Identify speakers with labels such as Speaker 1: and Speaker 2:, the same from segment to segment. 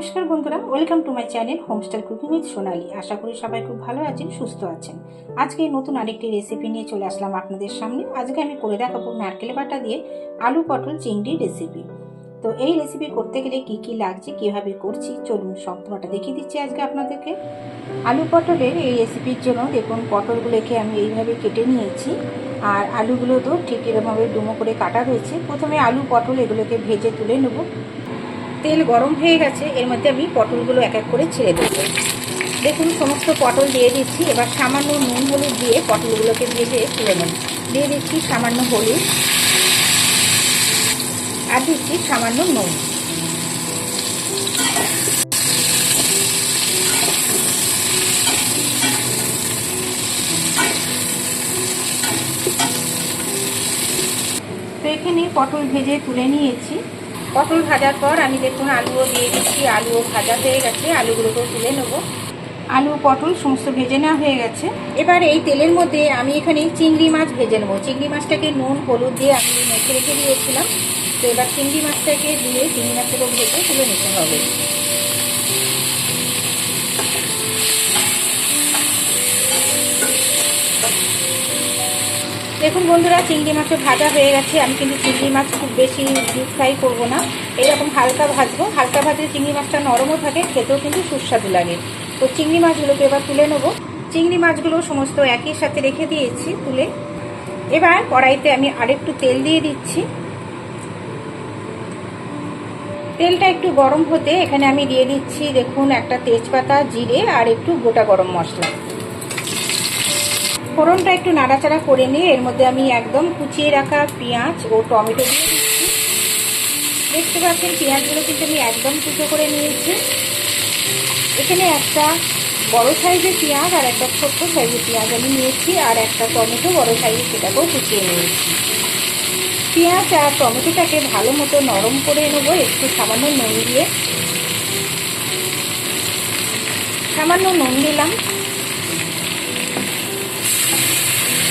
Speaker 1: নমস্কার বন্ধুরা welcome to my channel homestyle cooking with Sonali আশা করি সবাই খুব ভালো আছেন, সুস্থ আছেন। আজকে নতুন আরেকটি রেসিপি নিয়ে চলে আসলাম আপনাদের সামনে। আজকে আমি করে দেখাবো নারকেল বাটা দিয়ে আলু পটল চিংড়ি রেসিপি তো এই রেসিপি করতে গেলে কি কি লাগছে, কীভাবে করছি, চলুন সম্পূর্ণটা দেখিয়ে দিচ্ছি আজকে আপনাদেরকে। আলু পটলের এই রেসিপির জন্য দেখুন, পটলগুলোকে আমি এইভাবে কেটে নিয়েছি। আর আলুগুলো তো ঠিক এরকমভাবে ডুমো করে কাটা রয়েছে। প্রথমে আলু পটল এগুলোকে ভেজে তুলে নেব। তেল গরম হয়ে গেছে, এর মধ্যে আমি পটলগুলো এক এক করে ছেড়ে দেবো। দেখুন, সমস্ত পটল দিয়ে দিচ্ছি, এবার সামান্য নুন হলুদ দিয়ে পটলগুলোকে ভেজে তুলে নেব। দিয়ে দিচ্ছি সামান্য হলুদ আর দিচ্ছি সামান্য নুন। তো এখানে পটল ভেজে তুলে নিয়েছি। পটল ভাজার পর আমি দেখুন আলুও দিয়ে দিচ্ছি, আলুও ভাজা হয়ে গেছে, আলুগুলোকেও তুলে নেব। আলু, পটল সমস্ত ভেজে নেওয়া হয়ে গেছে। এবার এই তেলের মধ্যে আমি এখানে চিংড়ি মাছ ভেজে নেব। চিংড়ি মাছটাকে নুন, হলুদ দিয়ে আমি মেখে রেখে দিয়েছিলাম। তো এবার চিংড়ি মাছটাকে দিয়ে চিংড়ি মাছটাকে ভেজে তুলে নিতে হবে। দেখুন বন্ধুরা, চিংড়ি মাছও ভাজা হয়ে গেছে। আমি কিন্তু চিংড়ি মাছ খুব বেশি ডিপ ফ্রাই করব না। এরকম হালকা ভাজবো। হালকা ভাজলে চিংড়ি মাছটা নরমও থাকে, খেতেও কিন্তু সুস্বাদু লাগে। তো চিংড়ি মাছগুলোকে এবার তুলে নেব। চিংড়ি মাছগুলো সমস্ত একই সাথে রেখে দিয়েছি তুলে। এবার কড়াইতে আমি আরেকটু তেল দিয়ে দিচ্ছি। তেলটা একটু গরম হতে এখানে আমি দিয়ে দিচ্ছি, দেখুন, একটা তেজপাতা, জিরে আর একটু গোটা গরম মশলা। ফোড়নটা একটু নাড়াচাড়া করে নিয়ে এর মধ্যে আমি একদম কুচিয়ে রাখা পেঁয়াজ ও টমেটো দিয়ে দিচ্ছি। দেখতে পাচ্ছেন, পেঁয়াজগুলো কিন্তু আমি একদম কুচো করে নিয়েছি। এখানে একটা বড় সাইজের পেঁয়াজ আর একটা ছোট্ট সাইজের পেঁয়াজ আমি নিয়েছি আর একটা টমেটো বড় সাইজের সেটাকেও কুচিয়ে নিয়েছি। পেঁয়াজ আর টমেটোটাকে ভালো মতো নরম করে নেব, একটু সামান্য নুন দিয়ে। সামান্য নুন দিলাম।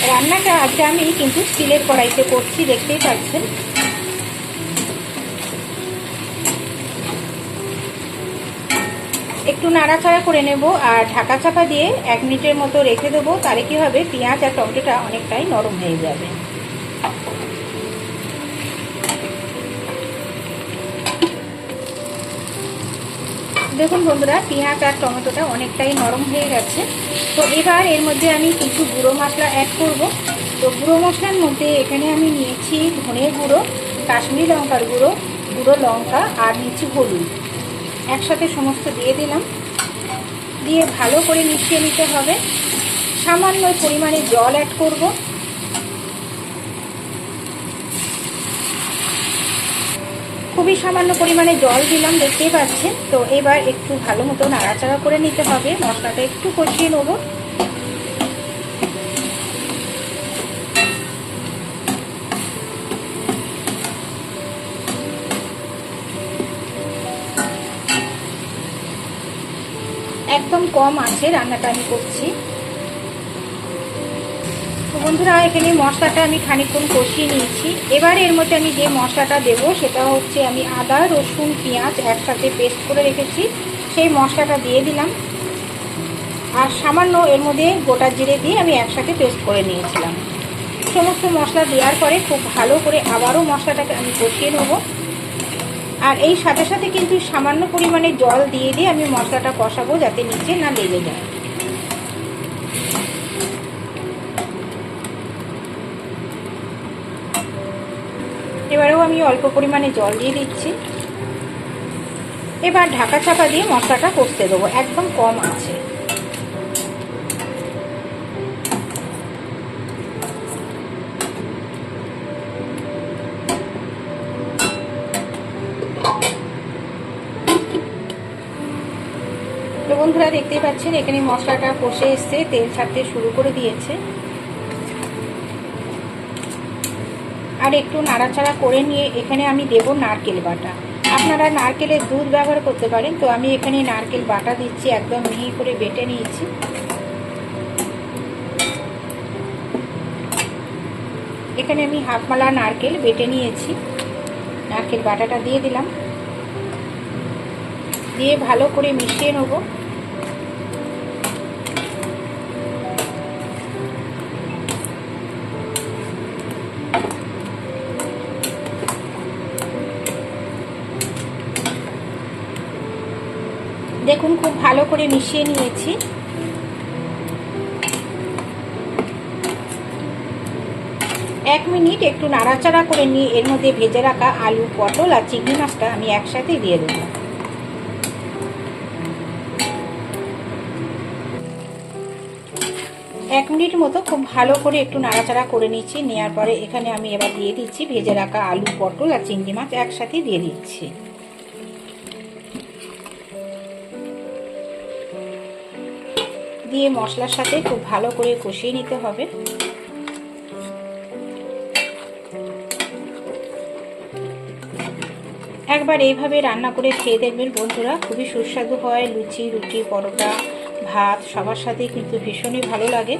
Speaker 1: রান্নাটা আজকে আমি কিন্তু স্টিলের কড়াইতে করছি, দেখতেই পাচ্ছেন। একটু নাড়াচাড়া করে নেব আর ঢাকা চাপা দিয়ে এক মিনিটের মতো রেখে দেবো, তাহলে কি হবে? পেঁয়াজ আর টমেটোটা অনেকটাই নরম হয়ে যাবে। দেখুন বন্ধুরা, পেঁয়াজ আর টমেটোটা অনেকটাই নরম হয়ে গেছে। তো এবার এর মধ্যে আমি কিছু গুঁড়ো মশলা অ্যাড করব। তো গুঁড়ো মশলার মধ্যে এখানে আমি নিয়েছি ধনে গুঁড়ো, কাশ্মীরি লঙ্কার গুঁড়ো গুঁড়ো লঙ্কা আর নিচ্ছি হলুদ। একসাথে সমস্ত দিয়ে দিলাম। দিয়ে ভালো করে মিশিয়ে নিতে হবে। সামান্য পরিমাণে জল অ্যাড করব। খুবই সামান্য পরিমাণে জল দিলাম দেখতেই পাচ্ছেন? তো এবার একটু ভালো মতো নাড়াচাড়া করে নিতে হবে। মশলাটা একটু কষিয়ে নেব। একদম কম আছে রান্নাটা আমি করছি। বন্ধুরা, এখানে মশলাটা আমি খানিকক্ষণ কষিয়ে নিয়েছি। এবার এর মধ্যে আমি যে মশলাটা দেব, সেটা হচ্ছে আমি আদা, রসুন, পেঁয়াজ একসাথে পেস্ট করে রেখেছি। সেই মশলাটা দিয়ে দিলাম। আর সামান্য এর মধ্যে গোটা জিরে দিয়ে আমি একসাথে পেস্ট করে নিয়েছিলাম। সমস্ত মশলা দেওয়ার পরে খুব ভালো করে আবারও মশলাটাকে আমি কষিয়ে নেব। আর এই সাথে সাথে কিন্তু সামান্য পরিমাণে জল দিয়ে দিয়ে আমি মশলাটা কষাবো যাতে নিচে না লেগে যায়। এবারেও আমি অল্প পরিমাণে জল দিয়ে দিচ্ছি। এবার ঢাকা চাপা দিয়ে মশলাটা কষতে দেবো, একদম কম আছে। বন্ধুরা, দেখতেই পাচ্ছেন, এখানে মশলাটা কষে এসছে তেল ছাড়তে শুরু করে দিয়েছে। আর একটু নাড়াচাড়া করে নিয়ে এখানে আমি দেব নারকেল বাটা। আপনারা নারকেলের দুধ ব্যবহার করতে পারেন। তো আমি এখানে নারকেল বাটা দিচ্ছি, একদম মিহি করে বেটে নিয়েছি। এখানে আমি হাফ মালা নারকেল বেটে নিয়েছি। নারকেল বাটাটা দিয়ে দিলাম। দিয়ে ভালো করে মিশিয়ে নেব। দেখুন, খুব ভালো করে মিশিয়ে নিয়েছি। এক মিনিট একটু নাড়াচাড়া করে নিয়ে এর মধ্যে ভেজে রাখা আলু, পটল আর চিংড়ি মাছটা আমি একসাথে দিয়ে দেবো। এক মিনিট মতো খুব ভালো করে একটু নাড়াচাড়া করে নিচ্ছি নেওয়ার পরে এখানে আমি এবার দিয়ে দিচ্ছি ভেজে রাখা আলু, পটল আর চিংড়ি মাছ একসাথে দিয়ে দিচ্ছি। দিয়ে মশলার সাথে খুব ভালো করে কষিয়ে নিতে হবে। একবার এইভাবে রান্না করে খেয়ে দেখবেন বন্ধুরা, খুবই সুস্বাদু হয়। লুচি, রুটি, পরোটা, ভাত সবার সাথে কিন্তু ভীষণই ভালো লাগে।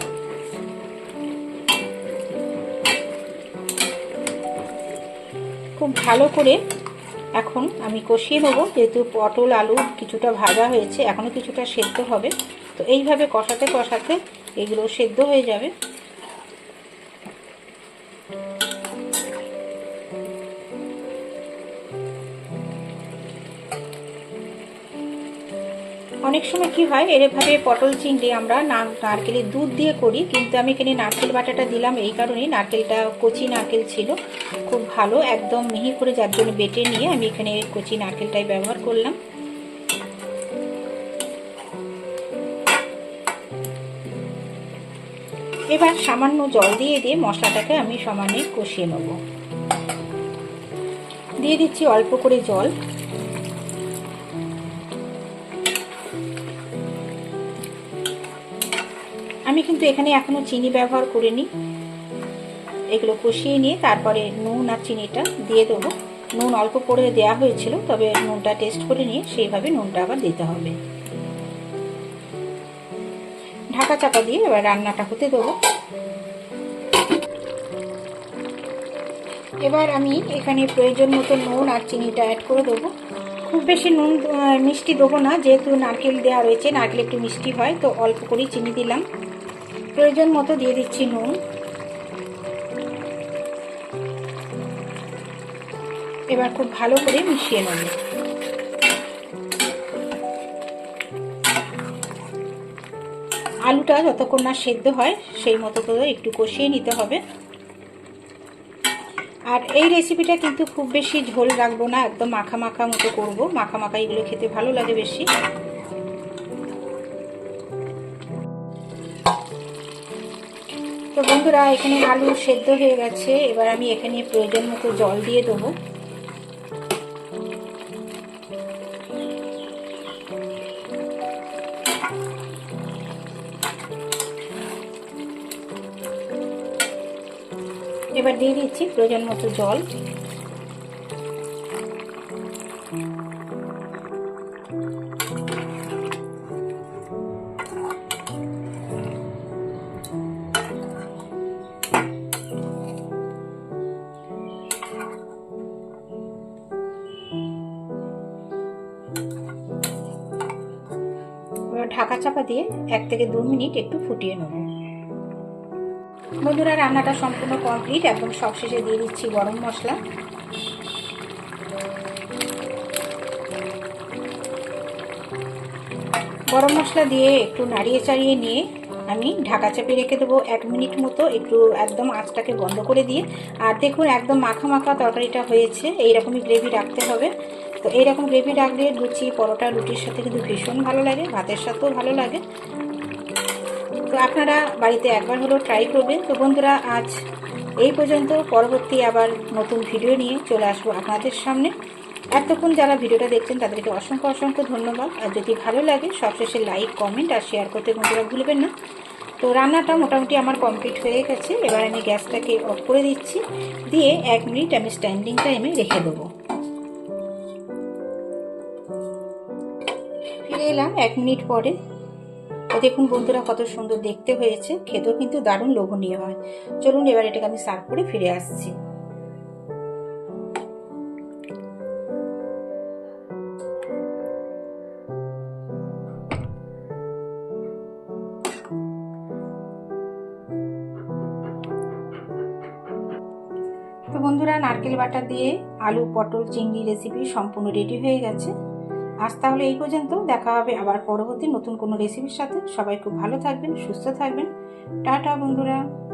Speaker 1: খুব ভালো করে এখন আমি কষিয়ে নেব। যেহেতু পটল, আলু কিছুটা ভাজা হয়েছে, এখনও কিছুটা সেদ্ধ হবে। তো এইভাবে কষাতে কষাতে এগুলো সেদ্ধ হয়ে যাবে। অনেক সময় কি হয়, এরভাবে পটল চিংড়ি আমরা নারকেলের দুধ দিয়ে করি, কিন্তু আমি এখানে নারকেল বাটাটা দিলাম এই কারণেই। নারকেলটা কচি নারকেল ছিল, খুব ভালো, একদম মিহি করে যার জন্য বেটে নিয়ে আমি এখানে কচি নারকেলটাই ব্যবহার করলাম। এবার সামান্য জল দিয়ে দিয়ে মশলাটাকে আমি সমানে কষিয়ে নেব। দিয়ে দিচ্ছি অল্প করে জল। আমি কিন্তু এখানে এখনও চিনি ব্যবহার করিনি। এগুলো কষিয়ে নিয়ে তারপরে নুন আর চিনিটা দিয়ে দেবো। নুন অল্প করে দেওয়া হয়েছিল, তবে নুনটা টেস্ট করে নিয়ে সেইভাবে নুনটা আবার দিতে হবে। ঢাকা চাপা দিয়ে এবার রান্নাটা হতে দেবো। এবার আমি এখানে প্রয়োজন মতো নুন আর চিনিটা অ্যাড করে দেবো। খুব বেশি নুন মিষ্টি দেবো না, যেহেতু নারকেল দেওয়া রয়েছে, নারকেল একটু মিষ্টি হয়, তো অল্প করেই চিনি দিলাম। প্রয়োজন মতো দিয়ে দিচ্ছি নুন। এবার খুব ভালো করে মিশিয়ে নেব। আলুটা যতক্ষণ না সেদ্ধ হয়, সেই মতো করে একটু কষিয়ে নিতে হবে। আর এই রেসিপিটা কিন্তু খুব বেশি ঝোল রাখব না, একদম মাখা মাখা মতো করব। মাখা মাখা এগুলো খেতে ভালো লাগে বেশি। তো বন্ধুরা, এখানে আলু সেদ্ধ হয়ে গেছে। এবার আমি এখানে প্রয়োজন মতো জল দিয়ে দেবো। দিয়ে দিচ্ছি প্রয়োজন মতো জল। ঢাকা চাপা দিয়ে এক থেকে দু মিনিট একটু ফুটিয়ে নেব। বন্ধুরা, রান্নাটা সম্পূর্ণ কমপ্লিট একদম সবশেষে দিয়ে দিচ্ছি গরম মশলা। গরম মশলা দিয়ে একটু নাড়িয়ে চাড়িয়ে নিয়ে আমি ঢাকা চাপিয়ে রেখে দেবো এক মিনিট মতো, একটু একদম আঁচটাকে বন্ধ করে দিয়ে। আর দেখুন, একদম মাখা মাখা তরকারিটা হয়েছে, এইরকমই গ্রেভি রাখতে হবে। তো এইরকম গ্রেভি রাখলে লুচি, পরোটা, রুটির সাথে কিন্তু ভীষণ ভালো লাগে, ভাতের সাথেও ভালো লাগে। তো আপনারা বাড়িতে একবার হলেও ট্রাই করবেন। তো বন্ধুরা, আজ এই পর্যন্ত। পরবর্তী আবার নতুন ভিডিও নিয়ে চলে আসব আপনাদের সামনে। এতক্ষণ যারা ভিডিওটা দেখছেন, তাদেরকে অসংখ্য অসংখ্য ধন্যবাদ। আর যদি ভালো লাগে, সবশেষে লাইক কমেন্ট আর শেয়ার করতে বন্ধুরা ভুলবেন না। তো রান্নাটা মোটামুটি আমার কমপ্লিট হয়ে গেছে। এবার আমি গ্যাসটাকে অফ করে দিচ্ছি। দিয়ে এক মিনিট আমি স্ট্যান্ডিং টাইমে রেখে দেবো। ফিরে এলাম এক মিনিট পরে। দেখুন বন্ধুরা কত সুন্দর দেখতে হয়েছে। খেতেও কিন্তু দারুণ লোভনীয় হয়। চলুন এবার এটাকে আমি সার্ভ করে ফিরে আসছি। তো বন্ধুরা, নারকেল বাটা দিয়ে আলু, পটল, চিংড়ি রেসিপি সম্পূর্ণ রেডি হয়ে গেছে। আজ তাহলে এই পর্যন্ত। দেখা হবে আবার পরবর্তী নতুন কোনো রেসিপির সাথে। সবাই খুব ভালো থাকবেন, সুস্থ থাকবেন। টাটা বন্ধুরা।